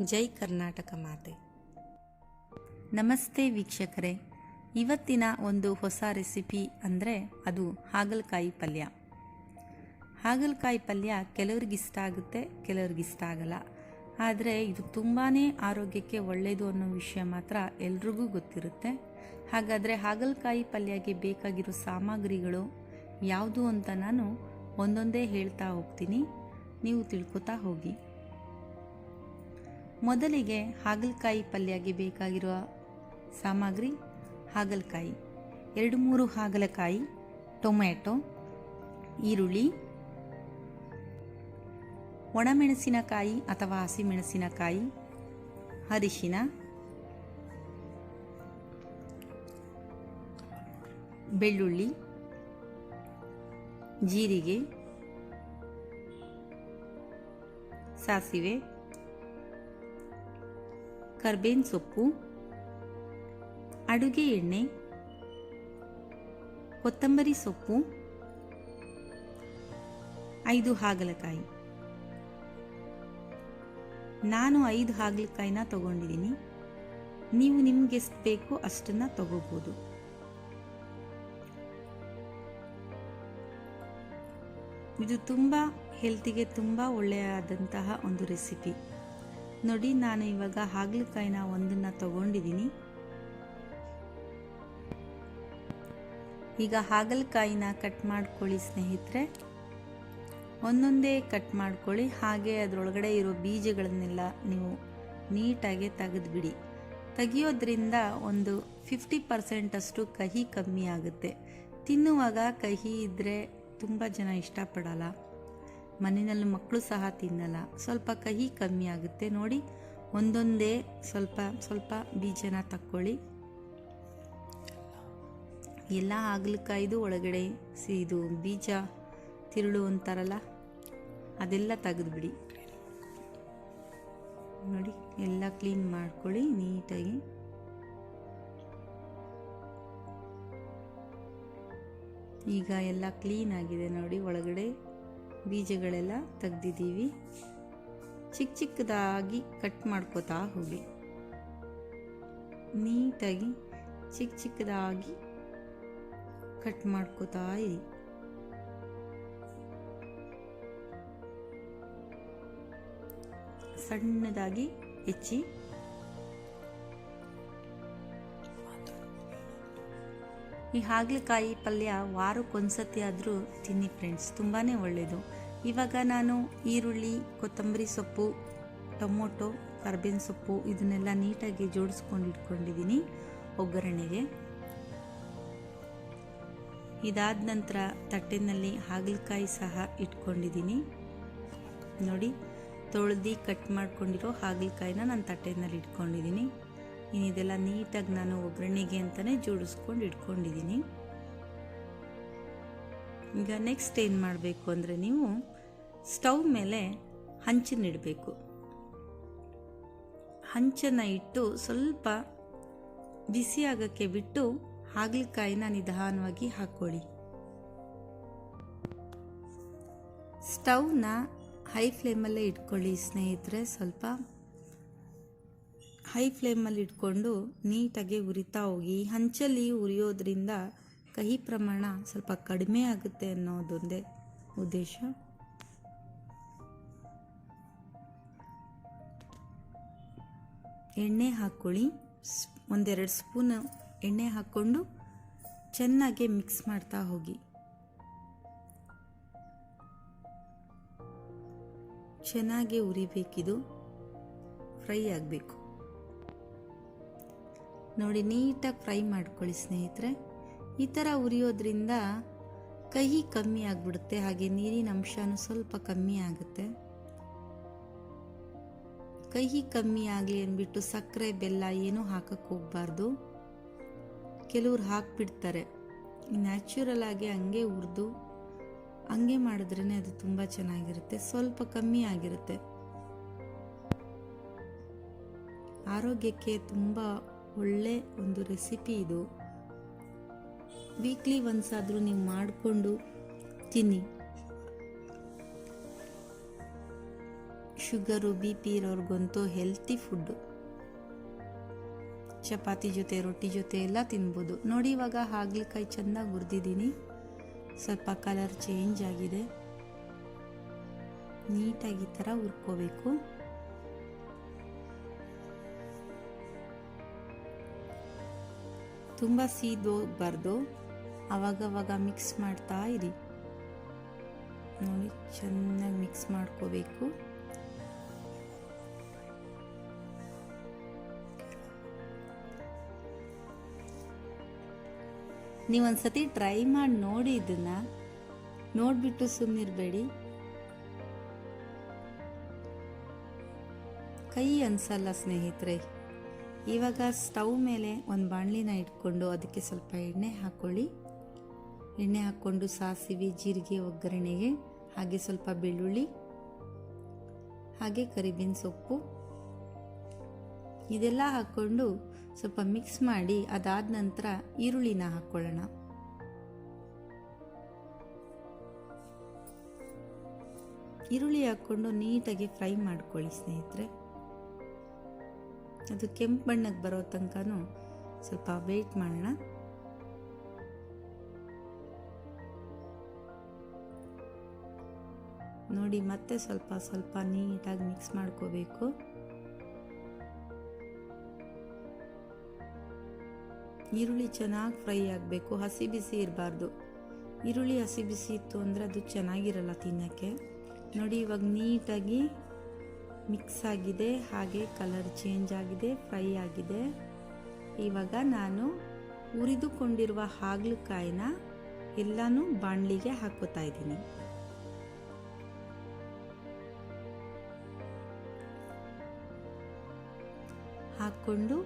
ಜೈ ಕರ್ನಾಟಕ ಮಾತೆ. ನಮಸ್ತೆ ವೀಕ್ಷಕರೇ. ಇವತ್ತಿನ ಒಂದು ಹೊಸ ರೆಸಿಪಿ ಅಂದರೆ ಅದು ಹಾಗಲಕಾಯಿ ಪಲ್ಯ. ಹಾಗಲಕಾಯಿ ಪಲ್ಯ ಕೆಲವ್ರಿಗೆ ಇಷ್ಟ ಆಗುತ್ತೆ, ಕೆಲವ್ರಿಗೆ ಇಷ್ಟ ಆಗಲ್ಲ. ಆದರೆ ಇದು ತುಂಬಾ ಆರೋಗ್ಯಕ್ಕೆ ಒಳ್ಳೆಯದು ಅನ್ನೋ ವಿಷಯ ಮಾತ್ರ ಎಲ್ರಿಗೂ ಗೊತ್ತಿರುತ್ತೆ. ಹಾಗಾದರೆ ಹಾಗಲಕಾಯಿ ಪಲ್ಯಗೆ ಬೇಕಾಗಿರೋ ಸಾಮಗ್ರಿಗಳು ಯಾವುದು ಅಂತ ನಾನು ಒಂದೊಂದೇ ಹೇಳ್ತಾ ಹೋಗ್ತೀನಿ. ನೀವು ತಿಳ್ಕೊತಾ ಹೋಗಿ. ಮೊದಲಿಗೆ ಹಾಗಲಕಾಯಿ ಪಲ್ಯಗೆ ಬೇಕಾಗಿರುವ ಸಾಮಗ್ರಿ ಹಾಗಲಕಾಯಿ. ಎರಡು ಮೂರು ಹಾಗಲಕಾಯಿ, ಟೊಮ್ಯಾಟೊ, ಈರುಳ್ಳಿ, ಒಣಮೆಣಸಿನಕಾಯಿ ಅಥವಾ ಹಸಿಮೆಣಸಿನಕಾಯಿ, ಅರಿಶಿನ, ಬೆಳ್ಳುಳ್ಳಿ, ಜೀರಿಗೆ, ಸಾಸಿವೆ ಕರ್ಬೇವಿನ ಸೊಪ್ಪು, ಅಡುಗೆ ಎಣ್ಣೆ, ಕೊತ್ತಂಬರಿ ಸೊಪ್ಪು, ಐದು ಹಾಗಲಕಾಯಿ. ನಾನು ಐದು ಹಾಗಲಕಾಯಿನ ತಗೊಂಡಿದ್ದೀನಿ. ನೀವು ನಿಮ್ಗೆ ಎಷ್ಟು ಬೇಕೋ ಅಷ್ಟನ್ನ ತಗೋಬೋದು. ಇದು ತುಂಬ ಹೆಲ್ತಿಗೆ ತುಂಬ ಒಳ್ಳೆಯದಂತಹ ಒಂದು ರೆಸಿಪಿ ನೋಡಿ, ನಾನು ಇವಾಗ ಹಾಗಲಕಾಯಿನ ಒಂದನ್ನು ತಗೊಂಡಿದ್ದೀನಿ. ಈಗ ಹಾಗಲಕಾಯಿನ ಕಟ್ ಮಾಡ್ಕೊಳ್ಳಿ ಸ್ನೇಹಿತರೆ. ಒಂದೊಂದೇ ಕಟ್ ಮಾಡ್ಕೊಳ್ಳಿ. ಹಾಗೆ ಅದರೊಳಗಡೆ ಇರೋ ಬೀಜಗಳನ್ನೆಲ್ಲ ನೀವು ನೀಟಾಗಿ ತೆಗೆದುಬಿಡಿ. ತೆಗಿಯೋದ್ರಿಂದ ಒಂದು ಫಿಫ್ಟಿ ಪರ್ಸೆಂಟಷ್ಟು ಕಹಿ ಕಮ್ಮಿ ಆಗುತ್ತೆ. ತಿನ್ನುವಾಗ ಕಹಿ ಇದ್ದರೆ ತುಂಬ ಜನ ಇಷ್ಟಪಡಲ್ಲ. ಮನೆಯಲ್ಲಿ ಮಕ್ಕಳು ಸಹ ತಿನ್ನಲ್ಲ. ಸ್ವಲ್ಪ ಕಹಿ ಕಮ್ಮಿ ಆಗುತ್ತೆ. ನೋಡಿ, ಒಂದೊಂದೇ ಸ್ವಲ್ಪ ಸ್ವಲ್ಪ ಬೀಜನ ತಕ್ಕೊಳ್ಳಿ. ಎಲ್ಲ ಹಾಗಲಕಾಯ್ದು ಒಳಗಡೆ ಸಿ ಇದು ಬೀಜ ತಿರುಳು ಅಂತಾರಲ್ಲ ಅದೆಲ್ಲ ತೆಗೆದುಬಿಡಿ. ನೋಡಿ, ಎಲ್ಲ ಕ್ಲೀನ್ ಮಾಡ್ಕೊಳ್ಳಿ ನೀಟಾಗಿ. ಈಗ ಎಲ್ಲ ಕ್ಲೀನ್ ಆಗಿದೆ ನೋಡಿ ಒಳಗಡೆ. ಬೀಜಗಳೆಲ್ಲ ತೆಗ್ದಿದ್ದೀವಿ. ಚಿಕ್ಕ ಚಿಕ್ಕದಾಗಿ ಕಟ್ ಮಾಡ್ಕೋತಾ ಹೋಗಿ. ನೀಟಾಗಿ ಚಿಕ್ಕ ಚಿಕ್ಕದಾಗಿ ಕಟ್ ಮಾಡ್ಕೋತಾ ಇರಿ. ಸಣ್ಣದಾಗಿ ಹೆಚ್ಚಿ ಈ ಹಾಗಲಕಾಯಿ ಪಲ್ಯ ವಾರಕ್ಕೊಂದ್ಸತಿ ಆದರೂ ತಿನ್ನಿ ಫ್ರೆಂಡ್ಸ್ ತುಂಬಾ ಒಳ್ಳೆಯದು ಇವಾಗ ನಾನು ಈರುಳ್ಳಿ, ಕೊತ್ತಂಬರಿ ಸೊಪ್ಪು, ಟೊಮೊಟೊ, ಕರ್ಬೇವಿನ ಸೊಪ್ಪು ಇದನ್ನೆಲ್ಲ ನೀಟಾಗಿ ಜೋಡಿಸ್ಕೊಂಡು ಇಟ್ಕೊಂಡಿದ್ದೀನಿ ಒಗ್ಗರಣೆಗೆ. ಇದಾದ ನಂತರ ತಟ್ಟೆನಲ್ಲಿ ಹಾಗಲಕಾಯಿ ಸಹ ಇಟ್ಕೊಂಡಿದ್ದೀನಿ. ನೋಡಿ, ತೊಳೆದು ಕಟ್ ಮಾಡ್ಕೊಂಡಿರೋ ಹಾಗಲಕಾಯಿನ ನಾನು ತಟ್ಟೆನಲ್ಲಿ ಇಟ್ಕೊಂಡಿದ್ದೀನಿ. ಇನ್ನು ಇದೆಲ್ಲ ನೀಟಾಗಿ ನಾನು ಒಗ್ಗರಣೆಗೆ ಅಂತಲೇ ಜೋಡಿಸ್ಕೊಂಡು ಇಟ್ಕೊಂಡಿದ್ದೀನಿ. ಈಗ ನೆಕ್ಸ್ಟ್ ಏನು ಮಾಡಬೇಕು ಅಂದರೆ ನೀವು ಸ್ಟವ್ ಮೇಲೆ ಹಂಚನ್ನು ಇಡಬೇಕು. ಹಂಚನ್ನು ಇಟ್ಟು ಸ್ವಲ್ಪ ಬಿಸಿ ಆಗೋಕ್ಕೆ ಬಿಟ್ಟು ಹಾಗಲಕಾಯಿನ ನಿಧಾನವಾಗಿ ಹಾಕ್ಕೊಳ್ಳಿ. ಸ್ಟವ್ನ ಹೈ ಫ್ಲೇಮಲ್ಲೇ ಇಟ್ಕೊಳ್ಳಿ ಸ್ನೇಹಿತರೆ, ಸ್ವಲ್ಪ ಹೈ ಫ್ಲೇಮಲ್ಲಿ ಇಟ್ಕೊಂಡು ನೀಟಾಗಿ ಉರಿತಾ ಹೋಗಿ ಹಂಚಲ್ಲಿ ಉರಿಯೋದ್ರಿಂದ ಕಹಿ ಪ್ರಮಾಣ ಸ್ವಲ್ಪ ಕಡಿಮೆ ಆಗುತ್ತೆ ಅನ್ನೋದೊಂದೇ ಉದ್ದೇಶ. ಎಣ್ಣೆ ಹಾಕ್ಕೊಳ್ಳಿ. ಒಂದೆರಡು ಸ್ಪೂನ್ ಎಣ್ಣೆ ಹಾಕ್ಕೊಂಡು ಚೆನ್ನಾಗಿ ಮಿಕ್ಸ್ ಮಾಡ್ತಾ ಹೋಗಿ. ಚೆನ್ನಾಗಿ ಉರಿಬೇಕಿದು. ಫ್ರೈ ಆಗಬೇಕು. ನೋಡಿ, ನೀಟಾಗಿ ಫ್ರೈ ಮಾಡ್ಕೊಳ್ಳಿ ಸ್ನೇಹಿತರೆ. ಈ ಥರ ಉರಿಯೋದ್ರಿಂದ ಕಹಿ ಕಮ್ಮಿ ಆಗಿಬಿಡುತ್ತೆ, ಹಾಗೆ ನೀರಿನ ಅಂಶನೂ ಸ್ವಲ್ಪ ಕಮ್ಮಿ ಆಗುತ್ತೆ. ಕಹಿ ಕಮ್ಮಿ ಆಗಲಿ ಅಂದ್ಬಿಟ್ಟು ಸಕ್ಕರೆ, ಬೆಲ್ಲ ಏನೂ ಹಾಕಕ್ಕೆ ಹೋಗಬಾರ್ದು. ಕೆಲವ್ರು ಹಾಕ್ಬಿಡ್ತಾರೆ. ನ್ಯಾಚುರಲ್ ಆಗಿ ಹಂಗೆ ಹುರಿದು, ಹಂಗೆ ಮಾಡಿದ್ರೇ ಅದು ತುಂಬ ಚೆನ್ನಾಗಿರುತ್ತೆ, ಸ್ವಲ್ಪ ಕಮ್ಮಿ ಆಗಿರುತ್ತೆ. ಆರೋಗ್ಯಕ್ಕೆ ತುಂಬ ಒಳ್ಳೆ ಒಂದು ರೆಸಿಪಿ ಇದು. ವೀಕ್ಲಿ ಒನ್ಸಾದರೂ ನೀವು ಮಾಡಿಕೊಂಡು ತಿನ್ನಿ. ಶುಗರು ಬಿ ಪಿ ಇರೋರ್ಗಂತೂ ಹೆಲ್ತಿ ಫುಡ್ಡು ಚಪಾತಿ ಜೊತೆ, ರೊಟ್ಟಿ ಜೊತೆ ಎಲ್ಲ ತಿನ್ಬೋದು. ನೋಡಿ ಇವಾಗ ಹಾಗಲಕಾಯಿ ಚೆನ್ನಾಗಿ ಹುರಿದಿದ್ದೀನಿ. ಸ್ವಲ್ಪ ಕಲರ್ ಚೇಂಜ್ ಆಗಿದೆ. ನೀಟಾಗಿ ಥರ ಹುರ್ಕೋಬೇಕು. ತುಂಬ ಸೀದೋಗ್ಬಾರ್ದು ಅವಾಗವಾಗ ಮಿಕ್ಸ್ ಮಾಡ್ತಾ ಇರಿ. ನೋಡಿ, ಚೆನ್ನಾಗಿ ಮಿಕ್ಸ್ ಮಾಡ್ಕೋಬೇಕು. ನೀವೊಂದ್ಸತಿ ಟ್ರೈ ಮಾಡಿ ನೋಡಿ ಇದನ್ನ. ನೋಡಿಬಿಟ್ಟು ಸುಮ್ಮನಿರಬೇಡಿ ಕೈ ಅನ್ಸಲ್ಲ ಸ್ನೇಹಿತರೆ. ಇವಾಗ ಸ್ಟವ್ ಮೇಲೆ ಒಂದು ಬಾಣಲಿನ ಇಟ್ಕೊಂಡು ಅದಕ್ಕೆ ಸ್ವಲ್ಪ ಎಣ್ಣೆ ಹಾಕ್ಕೊಳ್ಳಿ ಎಣ್ಣೆ ಹಾಕ್ಕೊಂಡು ಸಾಸಿವೆ, ಜೀರಿಗೆ, ಒಗ್ಗರಣೆಗೆ, ಹಾಗೆ ಸ್ವಲ್ಪ ಬೆಳ್ಳುಳ್ಳಿ, ಹಾಗೆ ಕರಿಬೇವಿನ ಸೊಪ್ಪು. ಇದೆಲ್ಲ ಹಾಕ್ಕೊಂಡು ಸ್ವಲ್ಪ ಮಿಕ್ಸ್ ಮಾಡಿ ಅದಾದ ನಂತರ ಈರುಳ್ಳಿನ ಹಾಕ್ಕೊಳ್ಳೋಣ ಈರುಳ್ಳಿ ಹಾಕ್ಕೊಂಡು ನೀಟಾಗಿ ಫ್ರೈ ಮಾಡ್ಕೊಳ್ಳಿ ಸ್ನೇಹಿತರೆ. ಅದು ಕೆಂಪು ಬಣ್ಣಕ್ಕೆ ಬರೋ ತನಕನೂ ಸ್ವಲ್ಪ ವೆಯ್ಟ್ ಮಾಡೋಣ. ನೋಡಿ, ಮತ್ತೆ ಸ್ವಲ್ಪ ಸ್ವಲ್ಪ ನೀಟಾಗಿ ಮಿಕ್ಸ್ ಮಾಡ್ಕೋಬೇಕು. ಈರುಳ್ಳಿ ಚೆನ್ನಾಗಿ ಫ್ರೈ ಆಗಬೇಕು, ಹಸಿ ಬಿಸಿ ಇರಬಾರ್ದು. ಈರುಳ್ಳಿ ಹಸಿ ಬಿಸಿ ಇತ್ತು ಅಂದರೆ ಅದು ಚೆನ್ನಾಗಿರಲ್ಲ ತಿನ್ನೋಕ್ಕೆ. ನೋಡಿ, ಇವಾಗ ನೀಟಾಗಿ ಮಿಕ್ಸ್ ಆಗಿದೆ ಹಾಗೆ ಕಲರ್ ಚೇಂಜ್ ಆಗಿದೆ, ಫ್ರೈ ಆಗಿದೆ. ಇವಾಗ ನಾನು ಉರಿದುಕೊಂಡಿರುವ ಹಾಗಲಕಾಯಿನ ಎಲ್ಲನೂ ಬಾಣಲಿಗೆ ಹಾಕೋತಾ ಇದ್ದೀನಿ. ಹಾಕ್ಕೊಂಡು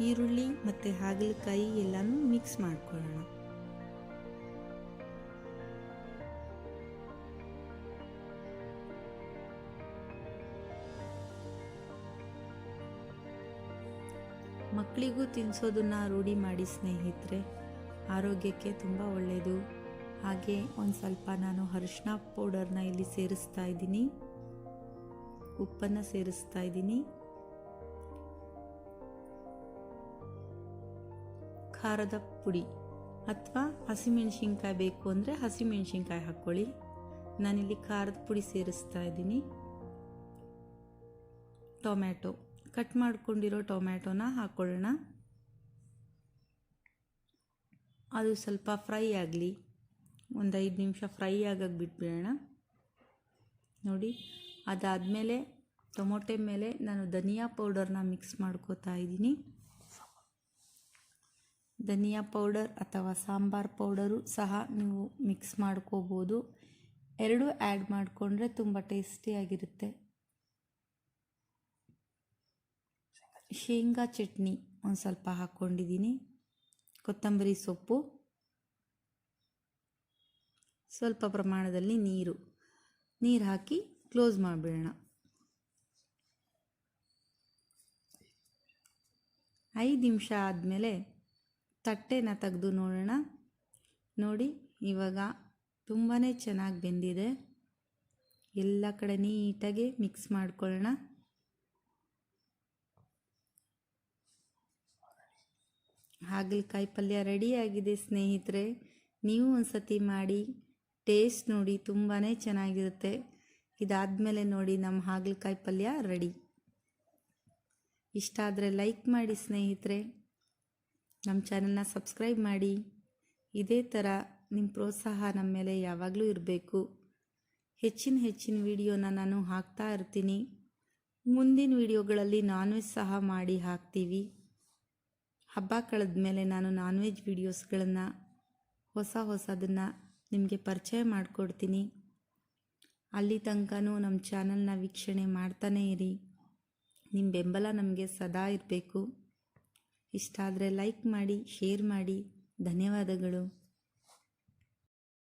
ಈರುಳ್ಳಿ ಮತ್ತು ಹಾಗಲಕಾಯಿ ಎಲ್ಲನೂ ಮಿಕ್ಸ್ ಮಾಡ್ಕೊಳ್ಳೋಣ. ಮಕ್ಕಳಿಗೂ ತಿನ್ನಿಸೋದನ್ನ ರೂಢಿ ಮಾಡಿ ಸ್ನೇಹಿತರೆ, ಆರೋಗ್ಯಕ್ಕೆ ತುಂಬ ಒಳ್ಳೆಯದು ಹಾಗೆ ಒಂದು ಸ್ವಲ್ಪ ನಾನು ಅರಿಶಿನ ಪೌಡರ್ನ ಇಲ್ಲಿ ಸೇರಿಸ್ತಾ ಇದ್ದೀನಿ. ಉಪ್ಪನ್ನು ಸೇರಿಸ್ತಾ ಇದ್ದೀನಿ. ಖಾರದ ಪುಡಿ ಅಥವಾ ಹಸಿಮೆಣಸಿನ್ಕಾಯಿ ಬೇಕು ಅಂದರೆ ಹಸಿಮೆಣಸಿನ್ಕಾಯಿ ಹಾಕ್ಕೊಳ್ಳಿ. ನಾನಿಲ್ಲಿ ಖಾರದ ಪುಡಿ ಸೇರಿಸ್ತಾ ಇದ್ದೀನಿ. ಟೊಮ್ಯಾಟೊ. ಕಟ್ ಮಾಡ್ಕೊಂಡಿರೋ ಟೊಮ್ಯಾಟೊನ ಹಾಕ್ಕೊಳ್ಳೋಣ ಅದು ಸ್ವಲ್ಪ ಫ್ರೈ ಆಗಲಿ. ಒಂದು ಐದು ನಿಮಿಷ ಫ್ರೈ ಆಗಕ್ಕೆ ಬಿಟ್ಬಿಡೋಣ. ನೋಡಿ, ಅದಾದಮೇಲೆ ಟೊಮೊಟೆ ಮೇಲೆ ನಾನು ಧನಿಯಾ ಪೌಡರ್ನ ಮಿಕ್ಸ್ ಮಾಡ್ಕೋತಾ ಇದ್ದೀನಿ. ಧನಿಯಾ ಪೌಡರ್ ಅಥವಾ ಸಾಂಬಾರ್ ಪೌಡರು ಸಹ ನೀವು ಮಿಕ್ಸ್ ಮಾಡ್ಕೋಬೋದು. ಎರಡೂ ಆ್ಯಡ್ ಮಾಡಿಕೊಂಡ್ರೆ ತುಂಬ ಟೇಸ್ಟಿಯಾಗಿರುತ್ತೆ ಶೇಂಗಾ ಚಟ್ನಿ ಒಂದು ಸ್ವಲ್ಪ ಹಾಕ್ಕೊಂಡಿದ್ದೀನಿ ಕೊತ್ತಂಬರಿ ಸೊಪ್ಪು. ಸ್ವಲ್ಪ ಪ್ರಮಾಣದಲ್ಲಿ ನೀರು. ನೀರು ಹಾಕಿ ಕ್ಲೋಸ್ ಮಾಡಿಬಿಡೋಣ. ಐದು ನಿಮಿಷ ಆದಮೇಲೆ ತಟ್ಟೆನ ತೆಗೆದು ನೋಡೋಣ. ನೋಡಿ, ಇವಾಗ ತುಂಬಾ ಚೆನ್ನಾಗಿ ಬೆಂದಿದೆ. ಎಲ್ಲ ಕಡೆ ನೀಟಾಗಿ ಮಿಕ್ಸ್ ಮಾಡ್ಕೊಳ್ಳೋಣ. ಹಾಗಲಕಾಯಿ ಪಲ್ಯ ರೆಡಿಯಾಗಿದೆ ಸ್ನೇಹಿತರೆ. ನೀವು ಒಂದು ಸತಿ ಮಾಡಿ, ಟೇಸ್ಟ್ ನೋಡಿ ತುಂಬಾ ಚೆನ್ನಾಗಿರುತ್ತೆ. ಇದಾದಮೇಲೆ ನೋಡಿ ನಮ್ಮ ಹಾಗಲಕಾಯಿ ಪಲ್ಯ ರೆಡಿ. ಇಷ್ಟ ಆದರೆ ಲೈಕ್ ಮಾಡಿ ಸ್ನೇಹಿತರೆ. ನಮ್ಮ ಚಾನಲ್ನ ಸಬ್ಸ್ಕ್ರೈಬ್ ಮಾಡಿ. ಇದೇ ಥರ ನಿಮ್ಮ ಪ್ರೋತ್ಸಾಹ ನಮ್ಮ ಮೇಲೆ ಯಾವಾಗಲೂ ಇರಬೇಕು. ಹೆಚ್ಚಿನ ಹೆಚ್ಚಿನ ವಿಡಿಯೋನ ನಾನು ಹಾಕ್ತಾ ಇರ್ತೀನಿ. ಮುಂದಿನ ವಿಡಿಯೋಗಳಲ್ಲಿ ನಾನ್ ವೆಜ್ ಸಹ ಮಾಡಿ ಹಾಕ್ತೀವಿ. ಹಬ್ಬ ಕಳೆದ ಮೇಲೆ ನಾನು ನಾನ್ ವೆಜ್ ವೀಡಿಯೋಸ್ಗಳನ್ನು ಹೊಸ ಹೊಸದನ್ನು ನಿಮಗೆ ಪರಿಚಯ ಮಾಡಿಕೊಡ್ತೀನಿ. ಅಲ್ಲಿ ತನಕನೂ ನಮ್ಮ ಚಾನಲ್ನ ವೀಕ್ಷಣೆ ಮಾಡ್ತಾನೇ ಇರಿ. ನಿಮ್ಮ ಬೆಂಬಲ ನಮಗೆ ಸದಾ ಇರಬೇಕು. ಇಷ್ಟ ಆದರೆ ಲೈಕ್ ಮಾಡಿ ಶೇರ್ ಮಾಡಿ. ಧನ್ಯವಾದಗಳು.